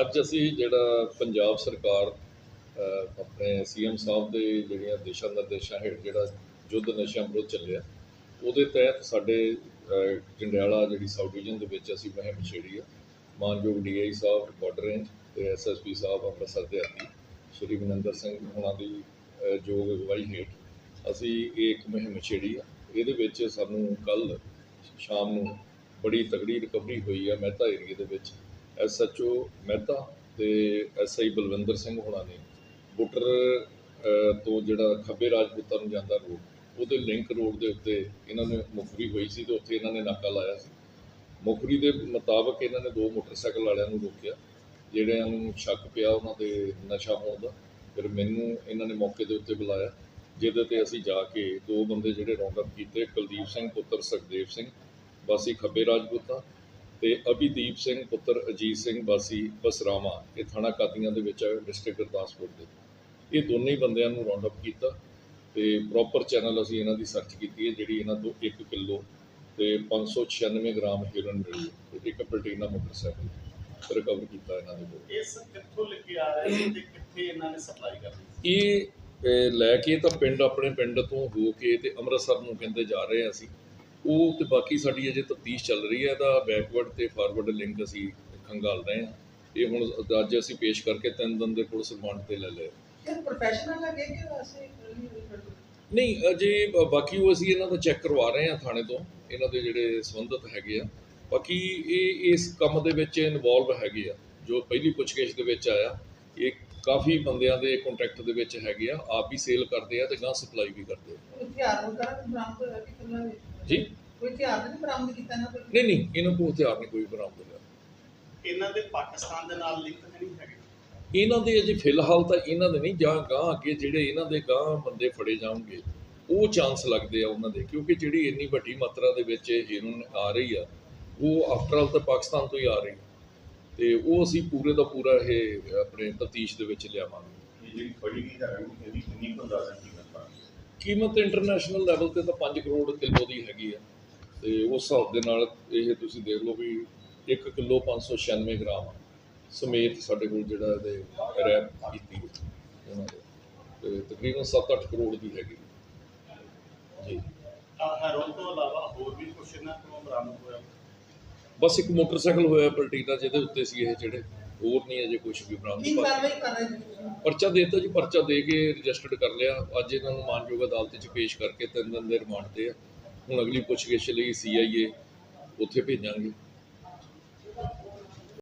ਅੱਜ ਅਸੀਂ ਜਿਹੜਾ ਪੰਜਾਬ ਸਰਕਾਰ, ਅਹ ਆਪਣੇ ਸੀਐਮ ਸਾਹਿਬ ਦੇ ਜਿਹੜੀਆਂ ਦਿਸ਼ਾ ਨਿਰਦੇਸ਼ਾਂ ਹੇਠ ਜਿਹੜਾ ਯੁੱਧ ਨਸ਼ਿਆਂ ਵਿਰੁੱਧ ਚੱਲਿਆ, ਉਹਦੇ ਤਹਿਤ ਸਾਡੇ ਜੰਡਿਆਲਾ ਜਿਹੜੀ ਸਾਊਥ ਡਿਵੀਜ਼ਨ ਦੇ ਵਿੱਚ ਅਸੀਂ ਮੁਹਿੰਮ ਛੇੜੀ ਆ। ਮਾਨਯੋਗ ਡੀਆਈ ਸਾਹਿਬ ਬਾਰਡਰ ਰੇਂਜ ਤੇ ਐਸਐਸਪੀ ਸਾਹਿਬ ਅੰਮ੍ਰਿਤਸਰ ਦੇ ਆਤੀ ਸ਼੍ਰੀ ਮਨਿੰਦਰ ਸਿੰਘ ਹੋਣਾ ਦੀ, ਅਹ ਯੋਗ ਅਗਵਾਈ ਹੇਠ ਅਸੀਂ ਇਹ ਇੱਕ ਮੁਹਿੰਮ ਛੇੜੀ ਆ। ਇਹਦੇ ਵਿੱਚ ਸਾਨੂੰ ਕੱਲ ਸ਼ਾਮ ਨੂੰ ਬੜੀ ਤਕੜੀ ਰਿਕਵਰੀ ਹੋਈ ਆ ਮਹਿਤਾ ਏਰੀਏ ਦੇ ਵਿੱਚ। ਐਸਐਚਓ ਮਹਿਤਾ ਤੇ ਐਸਆਈ ਬਲਵਿੰਦਰ ਸਿੰਘ ਹੋਣਾ ਨੇ। ਬੁੱਟਰ ਤੋਂ ਜਿਹੜਾ ਖੱਬੇ ਰਾਜਪੂਤਾਂ ਨੂੰ ਜਾਂਦਾ ਰੋਡ, ਉਹਦੇ ਲਿੰਕ ਰੋਡ ਦੇ ਉੱਤੇ ਇਹਨਾਂ ਨੇ ਮੁਖਰੀ ਹੋਈ ਸੀ ਤੇ ਉੱਥੇ ਇਹਨਾਂ ਨੇ ਨਾਕਾ ਲਾਇਆ ਸੀ। ਮੁਖਰੀ ਦੇ ਮੁਤਾਬਕ ਇਹਨਾਂ ਨੇ ਦੋ ਮੋਟਰਸਾਈਕਲ ਵਾਲਿਆਂ ਨੂੰ ਰੋਕਿਆ, ਜਿਹੜਿਆਂ ਨੂੰ ਸ਼ੱਕ ਪਿਆ ਉਹਨਾਂ ਦੇ ਨਸ਼ਾ ਹੋਣ ਦਾ। ਫਿਰ ਮੈਨੂੰ ਇਹਨਾਂ ਨੇ ਮੌਕੇ ਦੇ ਉੱਤੇ ਬੁਲਾਇਆ। ਜਿਹਦੇ ਤੇ ਅਸੀਂ ਜਾ ਕੇ ਦੋ ਬੰਦੇ ਜਿਹੜੇ ਰੌਂਡ ਅਪ ਕੀਤੇ ਕੁਲਦੀਪ ਸਿੰਘ ਪੁੱਤਰ ਸੁਖਦੇਵ ਸਿੰਘ ਵਾਸੀ ਖੱਬੇ ਰਾਜਪੂਤਾਂ ਤੇ ਅਭਿਦੀਪ ਸਿੰਘ ਪੁੱਤਰ ਅਜੀਤ ਸਿੰਘ ਵਾਸੀ ਬਸਰਾਵਾ ਇਹ ਥਾਣਾ ਕਾਦੀਆਂ ਦੇ ਵਿੱਚ ਡਿਸਟ੍ਰਿਕਟ ਗੁਰਦਾਸਪੁਰ ਦੇ। ਇਹ ਦੋਨੇ ਹੀ ਬੰਦਿਆਂ ਨੂੰ ਰਾਉਂਡ ਅਪ ਕੀਤਾ ਤੇ ਪ੍ਰੋਪਰ ਚੈਨਲ ਅਸੀਂ ਇਹਨਾਂ ਦੀ ਸਰਚ ਕੀਤੀ ਹੈ ਜਿਹੜੀ ਇਹਨਾਂ ਤੋਂ 1 ਕਿਲੋ ਤੇ 596 ਗ੍ਰਾਮ ਹੈਰੋਇਨ ਮਿਲੀ ਤੇ ਇੱਕ ਪਲਟੀਨਾ ਮੋਟਰਸਾਈਕਲ ਰਿਕਵਰ ਕੀਤਾ ਇਹਨਾਂ ਦੇ ਕੋਲ। ਇਸ ਕਿੱਥੋਂ ਲੈ ਕੇ ਆ ਰਹੇ ਤੇ ਕਿੱਥੇ ਇਹਨਾਂ ਨੇ ਸਪਲਾਈ ਕਰਨੀ? ਇਹ ਅਹ, ਲੈ ਕੇ ਤਾਂ ਪਿੰਡ ਆਪਣੇ ਪਿੰਡ ਤੋਂ ਹੋ ਕੇ ਤੇ ਅੰਮ੍ਰਿਤਸਰ ਨੂੰ ਕਹਿੰਦੇ ਜਾ ਰਹੇ ਹਾਂ ਅਸੀਂ। ਉਹ ਤੇ ਬਾਕੀ ਸਾਡੀ ਅਜੇ ਤਫਤੀਸ਼ ਚੱਲ ਰਹੀ ਹੈ ਇਹਦਾ ਬੈਕਵਰਡ ਤੇ ਫਾਰਵਰਡ ਲਿੰਕ ਅਸੀਂ ਖੰਗਾਲ ਰਹੇ ਹਾਂ। ਇਹ ਹੁਣ ਅੱਜ ਅਸੀਂ ਪੇਸ਼ ਕਰਕੇ ਤਿੰਨ ਦਿਨ ਦੇ ਪੁਲਿਸ ਰਿਮਾਂਡ ਤੇ ਲੈ ਲਏ। ਇਹ ਪ੍ਰੋਫੈਸ਼ਨਲ ਲੱਗੇ ਕਿ ਵੈਸੇ ਨਹੀਂ ਅਜੇ ਬਾਕੀ ਉਹ ਅਸੀਂ ਇਹਨਾਂ ਦਾ ਚੈੱਕ ਕਰਵਾ ਰਹੇ ਹਾਂ ਥਾਣੇ ਤੋਂ ਇਹਨਾਂ ਦੇ ਜਿਹੜੇ ਸੰਬੰਧਿਤ ਹੈਗੇ ਆ। ਬਾਕੀ ਇਹ ਇਸ ਕੰਮ ਦੇ ਵਿੱਚ ਇਨਵੋਲਵ ਹੈਗੇ ਆ ਜੋ ਪਹਿਲੀ ਪੁੱਛਗਿੱਛ ਦੇ ਵਿੱਚ ਆਇਆ ਇਹ ਕਾਫੀ ਬੰਦਿਆਂ ਦੇ ਕੰਟੈਕਟ ਦੇ ਵਿੱਚ ਹੈਗੇ ਆ ਆਪ ਹੀ ਸੇਲ ਕਰਦੇ ਆ ਤੇ ਗਾਂ ਸਪਲਾਈ ਵੀ ਕਰਦੇ ਆ। ਹਥਿਆਰ ਵਗੈਰਾ ਵੀ ਬਰਾਮਦ ਹੋਇਆ ਕਿ ਕਿੰਨਾ ਜੀ? ਕੋਈ ਹਥਿਆਰ ਨਹੀਂ ਬਰਾਮਦ ਕੀਤਾ ਨਾ ਕੋਈ? ਨਹੀਂ ਨਹੀਂ ਇਹਨਾਂ ਕੋਲ ਹਥਿਆਰ ਨਹੀਂ ਕੋਈ ਬਰਾਮਦ ਹੋਇਆ। ਇਹਨਾਂ ਦੇ ਪਾਕਿਸਤਾਨ ਦੇ ਨਾਲ ਲਿੰਕ ਤਾਂ ਨਹੀਂ ਹੈਗੇ? ਇਹਨਾਂ ਦੇ ਅਜੇ ਫਿਲਹਾਲ ਤਾਂ ਇਹਨਾਂ ਦੇ ਨਹੀਂ ਜਾਂ ਗਾਂ ਅੱਗੇ ਜਿਹੜੇ ਇਹਨਾਂ ਦੇ ਗਾਂ ਬੰਦੇ ਫੜੇ ਜਾਣਗੇ ਉਹ ਚਾਂਸ ਲੱਗਦੇ ਆ ਉਹਨਾਂ ਦੇ ਕਿਉਂਕਿ ਜਿਹੜੀ ਇੰਨੀ ਵੱਡੀ ਮਾਤਰਾ ਦੇ ਵਿੱਚ ਹੀਰੋਇਨ ਆ ਰਹੀ ਆ ਉਹ ਆਫਟਰ ਆਲ ਤਾਂ ਪਾਕਿਸਤਾਨ ਤੋਂ ਹੀ ਆ ਰਹੀ ਤੇ ਉਹ ਅਸੀਂ ਪੂਰੇ ਦਾ ਪੂਰਾ ਇਹ ਆਪਣੇ ਤਫਤੀਸ਼ ਦੇ ਵਿੱਚ ਲਿਆਵਾਂਗੇ। ਇਹ ਜਿਹੜੀ ਫੜੀ ਗਈ ਹੈ ਇਹਦੀ ਕਿੰਨੀ ਕੁ ਅੰਦਾਜ਼ਾ ਕੀਮਤ ਆ ਕੀਮਤ ਇੰਟਰਨੈਸ਼ਨਲ ਲੈਵਲ ਤੇ ਤਾਂ 5 ਕਰੋੜ ਕਿਲੋ ਦੀ ਹੈਗੀ ਆ। ਤੇ ਉਸ ਹਿਸਾਬ ਦੇ ਨਾਲ ਇਹ ਤੁਸੀਂ ਦੇਖ ਲਓ ਵੀ 1 ਕਿਲੋ 596 ਗ੍ਰਾਮ ਸਮੇਤ ਸਾਡੇ ਕੋਲ ਜਿਹੜਾ ਇਹਦੇ ਰੈਪ ਕੀਤੀ ਹੈ ਉਹਨਾਂ ਦੇ। ਤੇ ਤਕਰੀਬਨ 7-8 ਕਰੋੜ ਦੀ ਹੈਗੀ। ਜੀ ਹੈਰੋਨ ਤੋਂ ਇਲਾਵਾ ਹੋਰ ਵੀ ਕੁਛ ਇਹਨਾਂ ਕੋਲੋਂ ਬਰਾਮਦ ਹੋਇਆ? ਬਸ ਇੱਕ ਮੋਟਰਸਾਈਕਲ ਹੋਇਆ ਪਲਟੀਨਾ ਜਿਹਦੇ ਉੱਤੇ ਸੀ ਇਹ ਜਿਹੜੇ ਹੋਰ ਨਹੀਂ ਅਜੇ ਕੁਝ ਵੀ ਬਰਾਮਦ ਤੁਸੀਂ? ਪਰਚਾ ਦੇ ਦਿੱਤਾ ਜੀ ਪਰਚਾ ਦੇ ਕੇ ਰਜਿਸਟਰਡ ਕਰ ਲਿਆ। ਅੱਜ ਇਹਨਾਂ ਨੂੰ ਮਾਨਯੋਗ ਅਦਾਲਤ 'ਚ ਪੇਸ਼ ਕਰਕੇ ਤਿੰਨ ਦਿਨ ਦੇ ਰਿਮਾਂਡ ਤੇ ਆ। ਹੁਣ ਅਗਲੀ ਪੁੱਛਗਿੱਛ ਲਈ ਸੀਆਈਏ ਉੱਥੇ ਭੇਜਾਂਗੇ।